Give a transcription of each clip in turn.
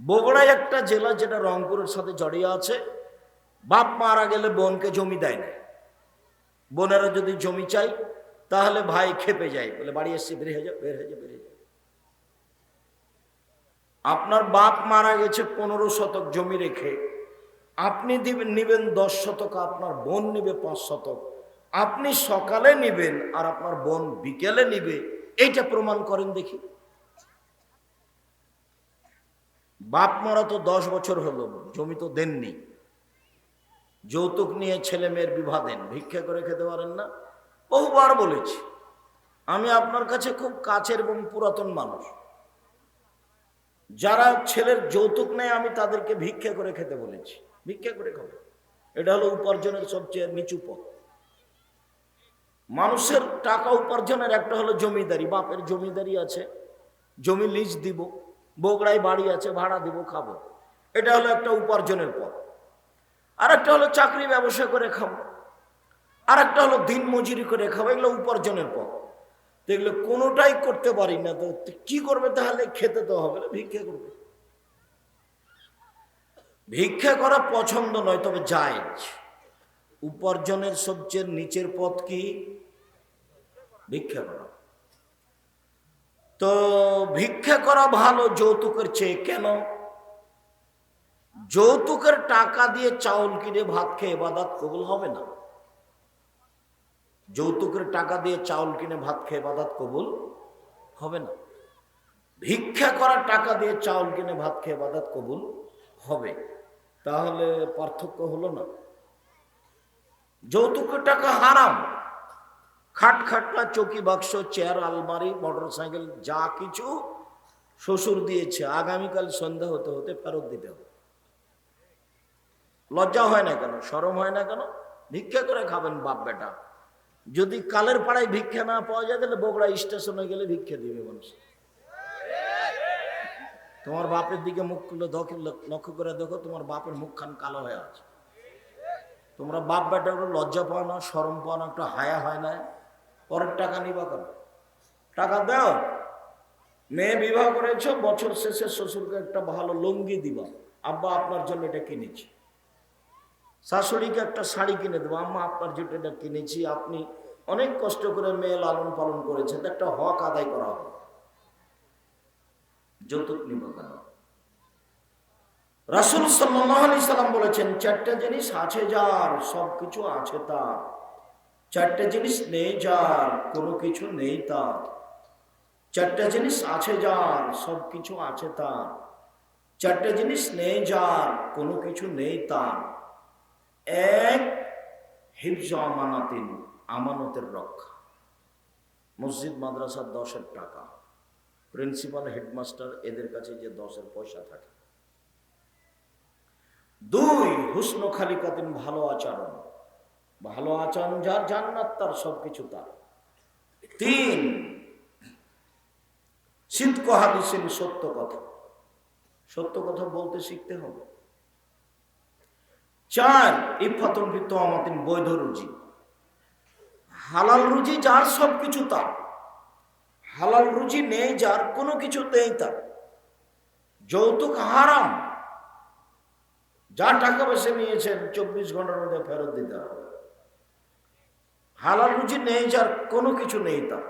বগুড়ায় একটা জেলা যেটা রংপুরের সাথে জড়িয়ে আছে, বাপ মারা গেলে বোনকে জমি দেয় না। বোনেরা যদি জমি চাই তাহলে ভাই খেপে যায়, বলে বাড়ি এসছে, বের হয়ে যাও, বের হয়ে যাও, বের হয়ে যাও। আপনার বাপ মারা গেছে পনেরো শতক জমি রেখে, আপনি দিবেন, নিবেন দশ শতক, আপনার বোন নিবে পাঁচ শতক। আপনি সকালে নিবেন আর আপনার বোন বিকেলে নিবে, এইটা প্রমাণ করেন দেখি। বাপ মারা তো দশ বছর হলো, জমি তো দেননি। যৌতুক নিয়ে ছেলে মেয়ের বিবাহ দেন, ভিক্ষা করে খেতে পারেন না। বহুবার বলেছি, আমি আপনার কাছে খুব কাছের এবং পুরাতন মানুষ। যারা ছেলের যৌতুক নেয়, আমি তাদেরকে ভিক্ষা করে খেতে বলেছি। ভিক্ষা করে খাবে। এটা হলো উপার্জনের সবচেয়ে নিচু পথ। মানুষের টাকা উপার্জনের একটা হলো জমিদারি, বাপের জমিদারি আছে। জমি লিজ দিব। বগড়ায় বাড়ি আছে, ভাড়া দিব, খাব। এটা হলো একটা উপার্জনের পথ। আর একটা হলো চাকরি ব্যবসা করে খাব। আর একটা হলো দিন মজুরি করে খাব, এগুলো উপার্জনের পথ। তো এগুলো কোনোটাই করতে পারি না, তো কি করবে তাহলে? খেতে তো হবে না, ভিক্ষা করবে। ভিক্ষা করা পছন্দ নয়, তবে জায়েজ উপার্জনের সবচেয়ে নিচের পথ কি? ভিক্ষা করা। তো ভিক্ষা করা ভালো যৌতুকের চেয়ে কেন? যৌতুকের টাকা দিয়ে চাউল কিনে ভাত খেয়ে বাদাত কবুল হবে না? যৌতুকের টাকা দিয়ে চাউল কিনে ভাত খেয়ে বাদাত কবুল হবে না? ভিক্ষা করার টাকা দিয়ে চাউল কিনে ভাত খেয়ে বাদাত কবুল হবে। তাহলে পার্থক্য হলো না। যৌতুকের টাকা হারাম। খাট খাটলা চৌকি বাক্স, চেয়ার, আলমারি মোটর সাইকেল যা কিছু শ্বশুর দিয়েছে, আগামীকাল সন্ধ্যা হতে হতে ফেরত দিতে হবে। লজ্জা হয় না কেন? সরম হয় না কেন? ভিক্ষা করে খাবেন বাপ বেটা। যদি কালের পাড়ায় ভিক্ষা না পাওয়া যায়, তাহলে বগুড়া স্টেশনে গেলে ভিক্ষা দিবে মানুষ। তোমার বাপের দিকে মুখ লক্ষ্য করে দেখো, তোমার বাপের মুখখান কালো হয়ে আছে। তোমরা বাপ বেটা লজ্জা পাও না সরম পাও না, একটু হায়া হয় না। পরের টাকা নিবা কেন? টাকা দাও। মেয়ে বিবাহ করেছ, বছর শেষে শ্বশুরকে একটা ভালো লুঙ্গি দিবা। আব্বা আপনার জন্য এটা কিনেছি। শাশুড়িকে একটা শাড়ি কিনে দেবো। আম্মা, আপনার জন্য এটা কিনেছি। আপনি অনেক কষ্ট করে মেয়ে লালন পালন করেছেন। একটা হক আদায় করা হবে। যৌতুক নিব কেন? রাসুল সাল্লি সাল্লাম বলেছেন, চারটা জিনিস আছে যার, সবকিছু আছে তার। চারটা জিনিস নেই যার, কোনো কিছু নেই তার। চারটা জিনিস আছে যার, সব কিছু আছে তার। চারটা জিনিস নেই যার, কোনো কিছু নেই তার। এক, হিফজ আমানাতিন, আমানতের রক্ষা। মসজিদ মাদ্রাসার দশের টাকা। প্রিন্সিপাল, হেডমাস্টার, এদের কাছে যে দশের পয়সা থাকে। দুই, হুসন খালিকাতিন ভালো আচরণ। ভালো আচরণ, যার জান্নাত তার সবকিছু তার। তিন সিদ্ধ হাদিসিন সত্য কথা। সত্য কথা বলতে শিখতে হবে। চার ইফাতুল বৃত্ত আমাতিন বৈধ রুজি। হালাল রুজি যার সব কিছু তার। হালাল রুজি নেই যার কোনো কিছু নেই তার। যৌতুক হারাম। যা টাকা পয়সা নিয়েছেন, চব্বিশ ঘণ্টার মধ্যে ফেরত দিতে হবে। হালাল রুজি নেই, যার কোনো কিছু নেই তার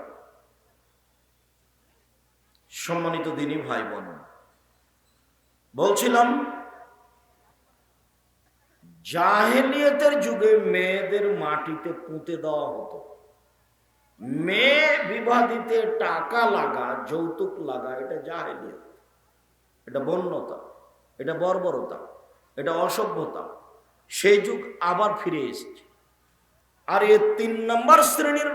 সম্মানিত দিনী ভাই বোন, বলছিলাম, জাহেলিয়তের যুগে মেয়েদের মাটিতে পুঁতে দেওয়া হতো। মেয়ে বিবাহ দিতে টাকা লাগা, যৌতুক লাগা, এটা জাহেলিয়ত। এটা বন্যতা, এটা বর্বরতা, এটা অসভ্যতা। সেই যুগ আবার ফিরে এসেছে। আর এ তিন নম্বর শ্রেণির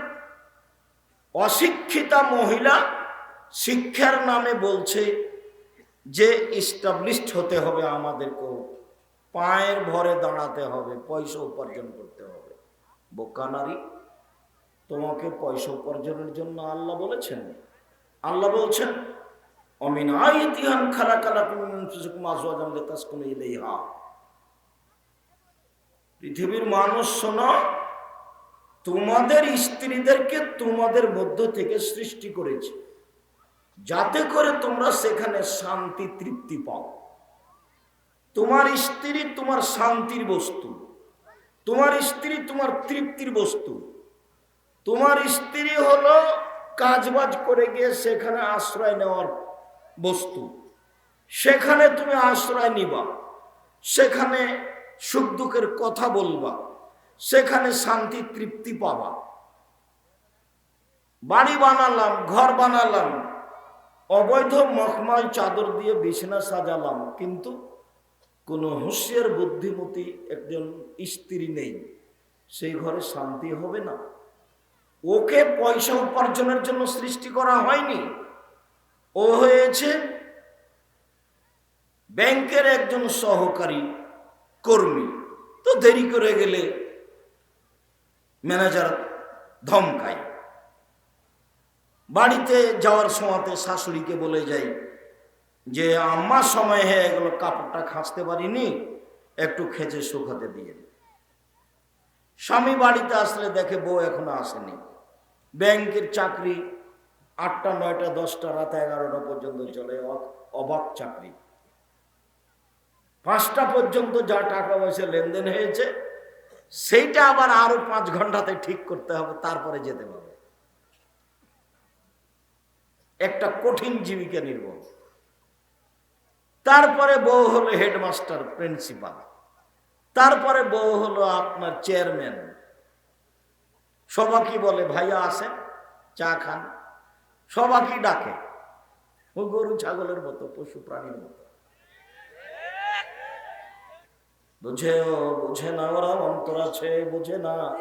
অশিক্ষিতা মহিলা শিক্ষার নামে বলছে যে ইস্টাবলিশড হতে হবে আমাদেরকেও। পায়ের ভরে দাঁড়াতে হবে, পয়সা উপার্জন করতে হবে। বোকা নারী, তোমাকে পয়সা উপার্জনের জন্য আল্লাহ বলেছেন। আল্লাহ বলছেন পৃথিবীর মানুষ শোনো তোমাদের স্ত্রীদেরকে তোমাদের মধ্য থেকে সৃষ্টি করেছে। যাতে করে তোমরা সেখানে শান্তি, তৃপ্তি পাও। তোমার স্ত্রী তোমার শান্তির বস্তু। তোমার স্ত্রী তোমার তৃপ্তির বস্তু। তোমার স্ত্রী হলো কাজবাজ করে গিয়ে সেখানে আশ্রয় নেওয়ার বস্তু। সেখানে তুমি আশ্রয় নিবা। সেখানে সুখ দুঃখের কথা বলবা। সেখানে শান্তি তৃপ্তি পাওয়া। বাড়ি বানালাম, ঘর বানালাম, অবৈধ মখমাল চাদর দিয়ে বিছানা সাজালাম, কিন্তু কোনো হুঁশিয়ার বুদ্ধিমতী একজন স্ত্রী নেই। সেই ঘরে শান্তি হবে না। ওকে পয়সা উপার্জনের জন্য সৃষ্টি করা হয়নি। ও হয়েছে ব্যাংকের একজন সহকারী কর্মী। তো দেরি করে গেলে ম্যানেজার ধমকায়। বাড়িতে যাওয়ার সময়তে শাশুড়িকে বলে যাই যে আমার সময় হয়ে গেল, কাপড়টা খাঁচতে পারিনি, একটু খেচে শুকাতে দিয়ে স্বামী বাড়িতে আসলে দেখে বউ এখনও আসেনি। ব্যাংকের চাকরি আটটা, নয়টা, দশটা, রাত এগারোটা পর্যন্ত চলে অবাক চাকরি। পাঁচটা পর্যন্ত যা টাকা পয়সা লেনদেন হয়েছে সেইটা আবার আরও পাঁচ ঘন্টাতে ঠিক করতে হবে, তারপরে যেতে হবে। একটা কঠিন জীবিকা নির্ভর তারপরে বউ হলো হেডমাস্টার, প্রিন্সিপাল। তারপরে বউ হলো আপনার চেয়ারম্যান। সবাকি বলে, ভাইয়া আসেন, চা খান। সবাকি ডাকে। ও গরু, ছাগলের মতো, পশু, প্রাণীর মতো। বুঝে ও বুঝে না ওরা অন্তর আছে বুঝে না।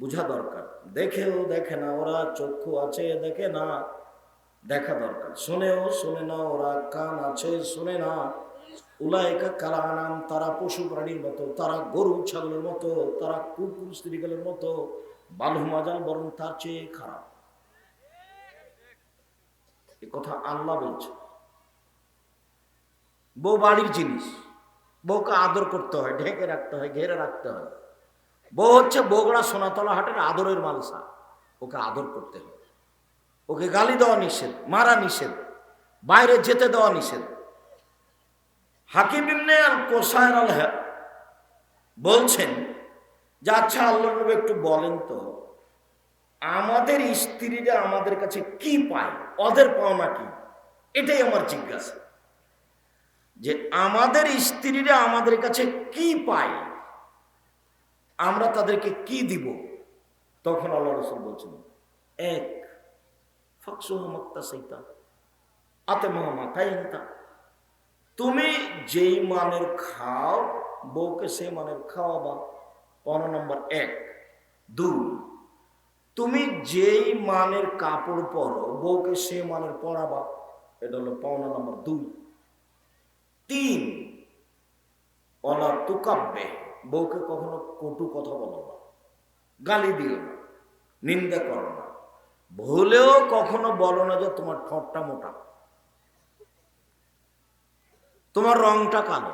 বুঝা দরকার। দেখেও দেখে না ওরা, চক্ষু আছে দেখে না। দেখা দরকার। শুনেও শুনে না ওরা, কান আছে শুনে না। উলায়কা কালানাম, তারা পশু প্রাণীর মতো, তারা গরু ছাগলের মতো, তারা কুকুর, স্ত্রীগুলোর মতো। বালু মাজাল বরং তার চেয়ে খারাপ। এ কথা আল্লাহ বলছে। বউ বাড়ির জিনিস। বউকে আদর করতে হয়, ঢেকে রাখতে হয়, ঘেরে রাখতে হয়। বউ হচ্ছে বগড়া সোনাতলা হাটের আদরের মালসা। ওকে আদর করতে হয়। ওকে গালি দেওয়া নিষেধ, মারা নিষেধ, বাইরে যেতে দেওয়া নিষেধ। হাকিম ইবনে আল কোসায়ের আল বলছেন যে আচ্ছা আল্লাহ নবী একটু বলেন তো, আমাদের স্ত্রীরা আমাদের কাছে কি পায়? ওদের পাওনা কি? এটাই আমার জিজ্ঞাসা। যে আমাদের স্ত্রীরা আমাদের কাছে কি পায়? আমরা তাদেরকে কি দিব? তখন আল্লাহ রসুল বলছেন, এক ফাকসুহমাক্তা আতে মহামা তুমি যেই মানের খাও, বউকে সেই মানের খাওয়াবা। পনেরো নম্বর এক। দুই, তুমি যেই মানের কাপড় পরো, বউকে সে মানের পরাবা। এটা হলো পাওনা নম্বর দুই। তিন। অলা তুকাব্যে বউকে কখনো কটু কথা বলো না, গালি দিও না, নিন্দা করো না, ভুলেও কখনো বলো না যে তোমার ঠোঁটটা মোটা। তোমার রংটা কালো।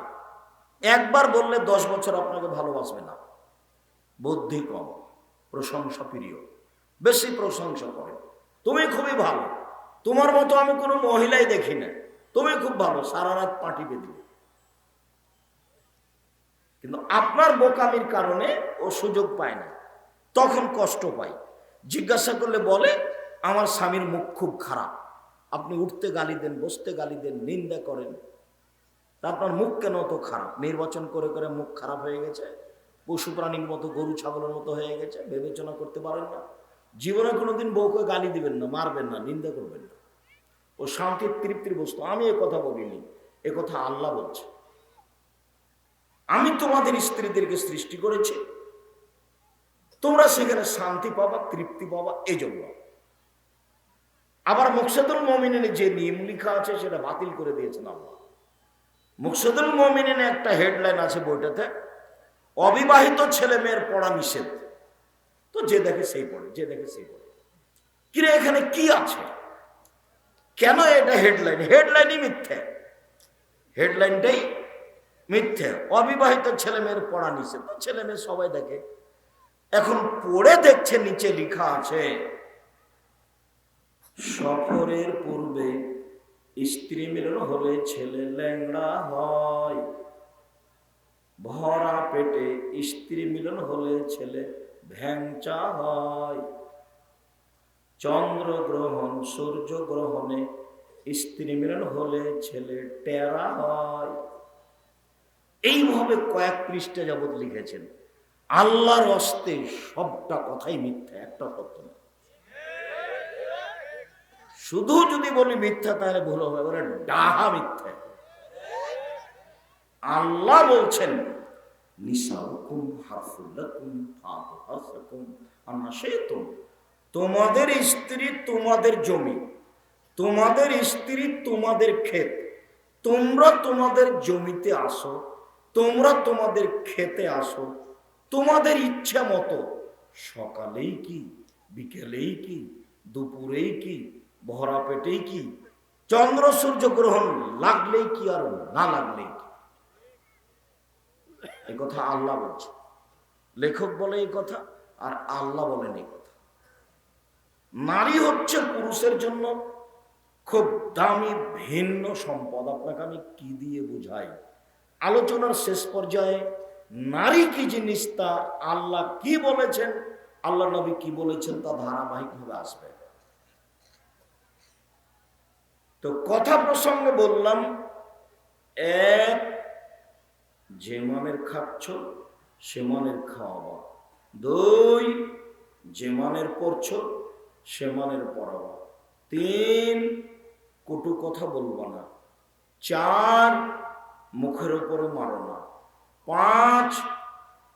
একবার বললে দশ বছর আপনাকে ভালোবাসবে না। বুদ্ধি কম, প্রশংসা প্রিয়, বেশি প্রশংসা করে। তুমি খুবই ভালো। তোমার মতো আমি কোনো মহিলাই দেখি না। তুমি খুব ভালো, সারা রাত পাটি বেঁধে। কিন্তু আপনার বোকামির কারণে ও সুযোগ পায় না। তখন কষ্ট পায় জিজ্ঞাসা করলে বলে, আমার স্বামীর মুখ খুব খারাপ। আপনি উঠতে গালি দেন, বসতে গালি দেন, নিন্দা করেন। আপনার মুখ কেন তো খারাপ? নির্বাচন করে করে মুখ খারাপ হয়ে গেছে। পশু প্রাণীর মতো, গরু ছাগলের মতো হয়ে গেছে। বিবেচনা করতে পারেন না। জীবনে কোনোদিন বউকে গালি দিবেন না, মারবেন না, নিন্দা করবেন না। ও শান্তির তৃপ্তির বস্তু। আমি এ কথা বলিনি, এ কথা আল্লাহ বলছে। আমি তোমাদের স্ত্রীদেরকে সৃষ্টি করেছি। তোমরা সেখানে শান্তি পাবা, তৃপ্তি পাবা এই জন্য আবার মুকসেদুল মমিনের যে নিয়ম লেখা আছে, সেটা বাতিল করে দিয়েছেন আল্লাহ। মুকসেদুল মমিনের একটা হেডলাইন আছে বইটাতে, অবিবাহিত ছেলে মেয়ের পড়া নিষেধ। তো যে দেখে সেই পড়ে, যে দেখে সেই পড়ে। কিরে, এখানে কি আছে? কেন এটা হেডলাইন হেডলাইনই মিথ্যে। হেডলাইনটাই মিথ্যে। অবিবাহিত ছেলে মেয়ের পড়া নিচে। তো ছেলে মেয়ে সবাই দেখে। এখন পড়ে দেখছে, নিচে লেখা আছে, সফরের পূর্বে স্ত্রী মিলন হলে ছেলে ল্যাংড়া হয়। ভরা পেটে স্ত্রী মিলন হলে ছেলে ভ্যাংচা হয়। চন্দ্র গ্রহণ সূর্য গ্রহণে স্ত্রী মিলন হলে ছেলে টেরা হয়। এইভাবে কয়েক পৃষ্ঠা যাবৎ লিখেছেন। আল্লাহর অস্তে সবটা কথাই মিথ্যা, একটা সত্য শুধু যদি বলি মিথ্যা, তাহলে ভুল হবে। বলে ডাহা মিথ্যা। আল্লাহ বলছেন, নিসাউকুম হারফুল্লাকুম ফাতহাসাকুম আনাশাইতুম তোমাদের স্ত্রী তোমাদের জমি, তোমাদের স্ত্রী তোমাদের ক্ষেত, তোমরা তোমাদের জমিতে আসো, তোমরা তোমাদের খেতে আসো, তোমাদের ইচ্ছা মতো। সকালেই কি, বিকেলেই কি, দুপুরেই কি ভরা পেটেই কি, চন্দ্র সূর্য গ্রহণ লাগলেই কি আর না লাগলেই কি? কথা আল্লাহ বলছে। লেখক বলে এই কথা আর আল্লাহ বলেন। এই কথা নারী হচ্ছে পুরুষের জন্য খুব দামি, ভিন্ন সম্পদ। আপনাকে আমি কি দিয়ে বুঝাই? আলোচনার শেষ পর্যায়ে নারী কি জিনিস তা আল্লাহ কি বলেছেন? আল্লাহ নবী কি বলেছেন তা ধারাবাহিকভাবে আসবে। তো কথা প্রসঙ্গে বললাম, এক, যে মানের খাচ্ছ, সে মানের খাওয়াবা। দুই, যে মানের পড়ছ সে মানের তিন কটু কথা বলবা না। চার মুখের উপরে মারো না। পাঁচ,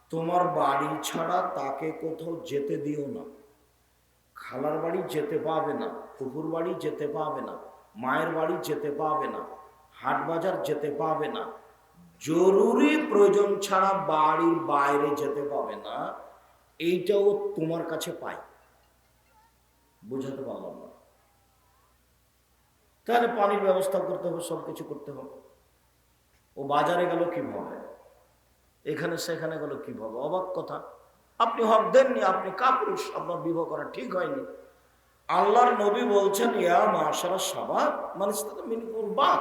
তোমার বাড়ি ছাড়া তাকে কোথাও যেতে দিও না। খালার বাড়ি যেতে পাবে না কুকুর বাড়ি যেতে পাবে না, মায়ের বাড়ি যেতে পাবে না, হাট বাজার যেতে পাবে না। জরুরি প্রয়োজন ছাড়া বাড়ির বাইরে যেতে পাবে না। এইটাও তোমার কাছে পাই। বুঝাতে পারলাম না। তাহলে পানির ব্যবস্থা করতে হবে সব কিছু করতে হবে। ও বাজারে গেল কীভাবে? এখানে সেখানে গেল কীভাবে? অবাক কথা। আপনি হক দেননি, আপনি কাপুরুষ, আপনার বিবাহ করা ঠিক হয়নি। আল্লাহর নবী বলছেন, ইয়া মাশারা সাবাব মানে মিনিকুল বাদ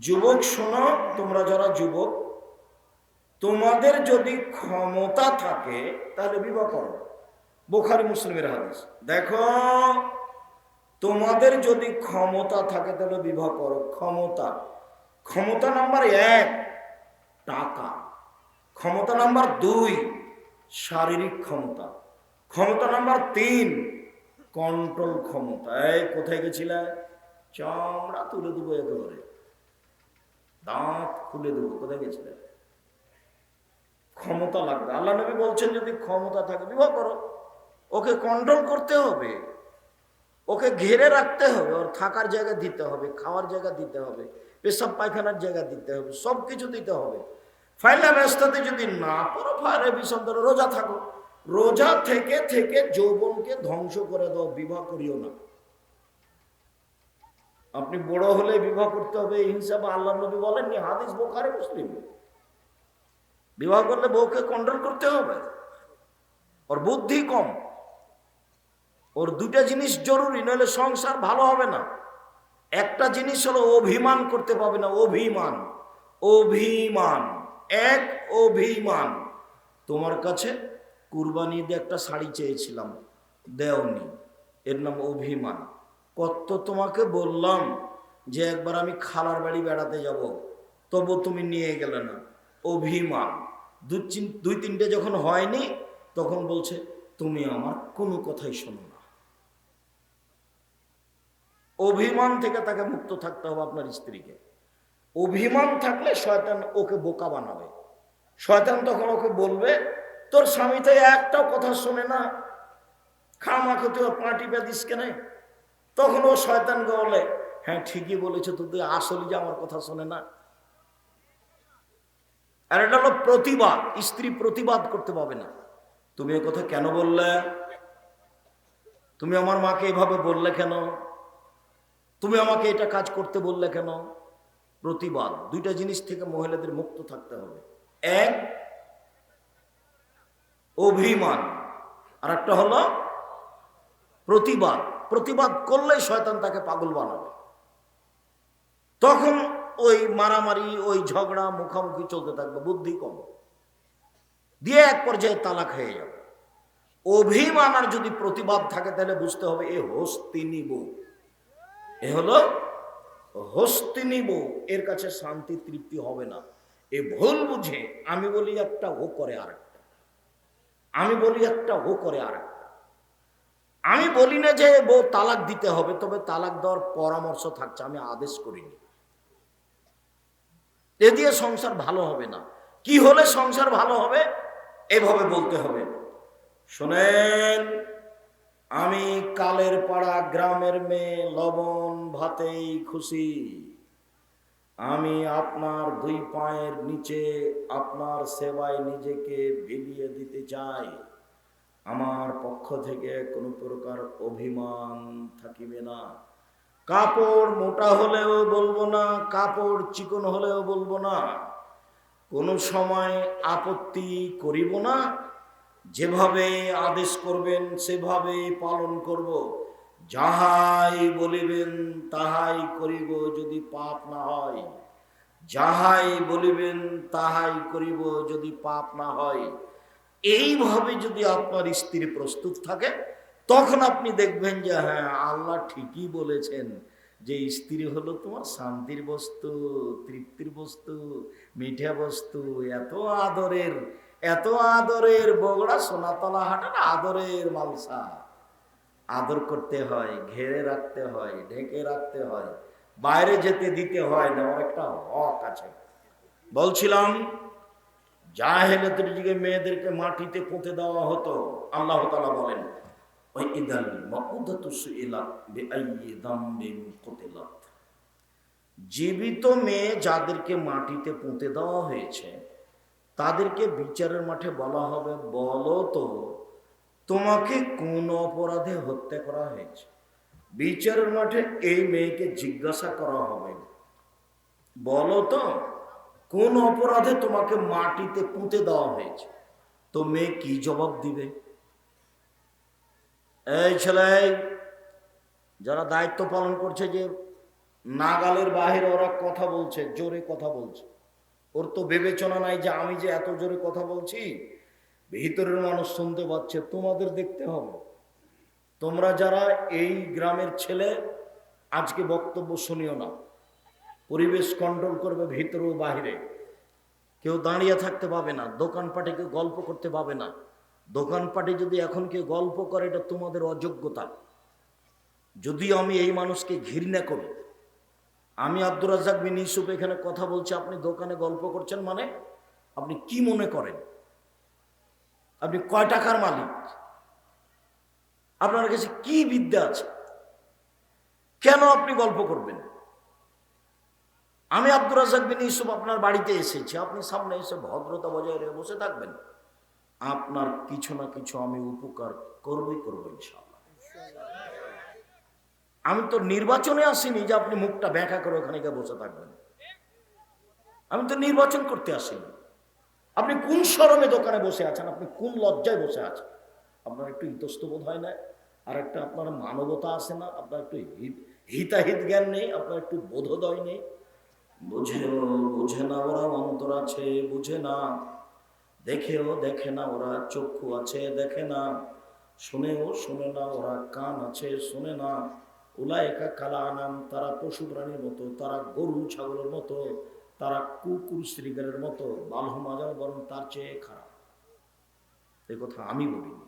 যুবক, শোনো, তোমরা যারা যুবক, তোমাদের যদি ক্ষমতা থাকে, তাহলে বিবাহ করো। বোখারি মুসলিমের হাদিস। দেখো, তোমাদের যদি ক্ষমতা থাকে তাহলে বিবাহ করো। ক্ষমতা। ক্ষমতা নাম্বার এক, টাকা। ক্ষমতা নাম্বার দুই, শারীরিক ক্ষমতা। ক্ষমতা নাম্বার তিন কন্ট্রোল ক্ষমতা। এই, কোথায় গেছিলে? চামড়া তুলে দেবো একেবারে। দাঁত খুলে দেবো। কোথায় গেছিলে? ক্ষমতা লাগবে। আল্লাহ নবী বলছেন, যদি ক্ষমতা থাকে বিবাহ করো। ওকে কন্ট্রোল করতে হবে। ওকে ঘিরে রাখতে হবে। ওর থাকার জায়গা দিতে হবে, খাওয়ার জায়গা দিতে হবে, পেশাব পায়খানার জায়গা দিতে হবে সব কিছু দিতে হবে। ফাইলা ব্যস্তাতে যদি না করো ফায়ারে বিষম ধরো, রোজা থাকো। রোজা থেকে থেকে যৌবনকে ধ্বংস করে দাও, বিবাহ করিও না। আপনি বড় হলে বিবাহ করতে হবে, এই হিসাবে আল্লাহ নবী বলেননি, হাদিস বোখারে, মুসলিম। বিবাহ করলে বউকে কন্ট্রোল করতে হবে। ওর বুদ্ধি কম। ওর দুটা জিনিস জরুরি, নইলে সংসার ভালো হবে না। একটা জিনিস হলো অভিমান করতে পাবে না, অভিমান অভিমান, এক অভিমান। তোমার কাছে কুরবানি দিয়ে একটা শাড়ি চেয়েছিলাম, দেওনি, এর নাম অভিমান। কত তোমাকে বললাম যে একবার আমি খালার বাড়ি বেড়াতে যাব, তবু তুমি নিয়ে গেলে না, অভিমান। দুই তিনটে যখন হয়নি, তখন বলছে, তুমি আমার কোনো কথাই শোনো না। অভিমান থেকে তাকে মুক্ত থাকতে হবে আপনার স্ত্রীকে। অভিমান থাকলে শয়তান ওকে বোকা বানাবে। শয়তান তখন ওকে বলবে, তোর স্বামী তো একটাও কথা শোনে না। খামাখো তুই ওর পাটি পেদিস কেনে? তখন ও শয়তান বলে হ্যাঁ ঠিকই বলেছে তো, তুই আসলে যে আমার কথা শোনে না। আর এটা হলো প্রতিবাদ, স্ত্রী প্রতিবাদ করতে পাবে না। তুমি এ কথা কেন বললে? তুমি আমার মাকে এভাবে বললে কেন? তুমি আমাকে এটা কাজ করতে বললে কেন? প্রতিবাদ। দুইটা জিনিস থেকে মহিলাদের মুক্ত থাকতে হবে। এক, অভিমান। আর একটা হলো প্রতিবাদ। প্রতিবাদ করলেই শয়তান তাকে পাগল বানাবে। তখন ওই মারামারি, ওই ঝগড়া, মুখামুখি চলতে থাকবে, বুদ্ধি কম। দিয়ে এক পর্যায়ে তালাক হয়ে যাবে। অভিমান আর যদি প্রতিবাদ থাকে, তাহলে বুঝতে হবে এ হস্তিনী বউ এ হলো হস্তিনী বউ এর কাছে শান্তি তৃপ্তি হবে না। এ ভুল বুঝে আমি বলি একটা, ও করে আরেকটা। আমি বলি একটা, ও করে আরেকটা। আমি বলি না যে বউ তালাক দিতে হবে, তবে তালাক দেওয়ার পরামর্শ থাকছে, আমি আদেশ করিনি। এ দিয়ে সংসার ভালো হবে না। কি হলে সংসার ভালো হবে? এভাবে বলতে হবে। শোনেন আমি কালের পাড়া গ্রামের মেয়ে লবণ ভাতেই খুশি। আমি আপনার দুই পায়ের নিচে আপনার সেবায় নিজেকে বিলিয়ে দিতে চাই। আমার পক্ষ থেকে কোনো প্রকার অভিমান থাকিবে না। কাপড় মোটা হলেও বলব না, কাপড় চিকন হলেও বলব না। কোনো সময় আপত্তি করিব না যেভাবে আদেশ করবেন সেভাবে পালন করব। যাহাই বলিবেন, তাহাই করিব যদি পাপ না হয়। যাহাই বলিবেন, তাহাই করিব যদি পাপ না হয়। এইভাবে যদি আপনার স্ত্রী প্রস্তুত থাকে, তখন আপনি দেখবেন যে হ্যাঁ আল্লাহ ঠিকই বলেছেন যে, স্ত্রী হলো তোমার শান্তির বস্তু, তৃপ্তির বস্তু, মিঠা বস্তু, এত আদরের এত আদরের বগড়া সোনাতলা হাটার আদরের মালসা। আদর করতে হয়, ঘেরে রাখতে হয়, ঢেকে রাখতে হয়, বাইরে যেতে দিতে হয় না একটা হক আছে। বলছিলাম যা জাহেলাতের যুগে মেয়েদেরকে মাটিতে পুঁতে দেওয়া হতো, আল্লাহ তালা বলেন, ওই ইদাল জীবিত মেয়ে যাদেরকে মাটিতে পুঁতে দেওয়া হয়েছে তাদেরকে বিচারের মাঠে বলা হবে, বলো তো, তোমাকে কোন অপরাধে হত্যা করা হয়েছে? বিচারের মাঠে এই মেয়েকে জিজ্ঞাসা করা হবে। বলো তো, কোন অপরাধে তোমাকে মাটিতে পুঁতে দেওয়া হয়েছে? তো মেয়ে কি জবাব দিবে? এই ছেলে, যারা দায়িত্ব পালন করছে যে নাগালের বাহিরে ওরা কথা বলছে, জোরে কথা বলছে ওর তো বিবেচনা নাই যে আমি যে এত জোরে কথা বলছি, ভিতরের মানুষ শুনতে পাচ্ছে, তোমাদের দেখতে হবে। তোমরা যারা এই গ্রামের ছেলে, আজকে বক্তব্য শুনিও না। পরিবেশ কন্ট্রোল করবে ভিতরে ও বাহিরে। কেউ দাঁড়িয়ে থাকতে পাবে না, দোকানপাটে কেউ গল্প করতে পাবে না। দোকানপাটে যদি এখন কেউ গল্প করে, এটা তোমাদের অযোগ্যতা। যদি আমি এই মানুষকে ঘৃণা করি আমি আব্দুর রাজাক বিন ইউসুফ এখানে কথা বলছি, আপনি দোকানে গল্প করছেন মানে আপনি কি মনে করেন? আপনি কয় টাকার মালিক? আপনার কাছে কি বিদ্যা আছে? কেন আপনি গল্প করবেন? আমি আব্দুর রাজাক বিন ইউসুফ আপনার বাড়িতে এসেছি, আপনি সামনে এসে ভদ্রতা বজায় রেখে বসে থাকবেন। আপনার কিছু না কিছু আমি উপকার করবই, করব ইনশাআল্লাহ। আমি তো নির্বাচনে আসিনি যে আপনি মুখটা ব্যাখ্যা করে ওখানে গিয়ে বসে থাকবেন। আমি তো নির্বাচন করতে আসিনি। আপনি কোন শরমে দোকানে বসে আছেন? আপনি কোন লজ্জায় বসে আছেন? আপনার একটু ইতস্তবোধ হয় না? আর একটা আপনার মানবতা আসে না? আপনার একটু হিতাহিত জ্ঞান নেই? আপনার একটু বোধোদয় নেই? বুঝেও বুঝে না ওরা অন্তর আছে, বুঝে না। দেখেও দেখে না ওরা চক্ষু আছে, দেখে না। শুনেও শুনে না ওরা কান আছে, শুনে না। উলায়কা কালা আনাম তারা পশু প্রাণীর মতো, তারা গরু ছাগলের মতো, তারা কুকুর, শ্রীগারের মতো, বালহ মাজাল বরং তার চেয়ে খারাপ। এ কথা আমি বলিনি।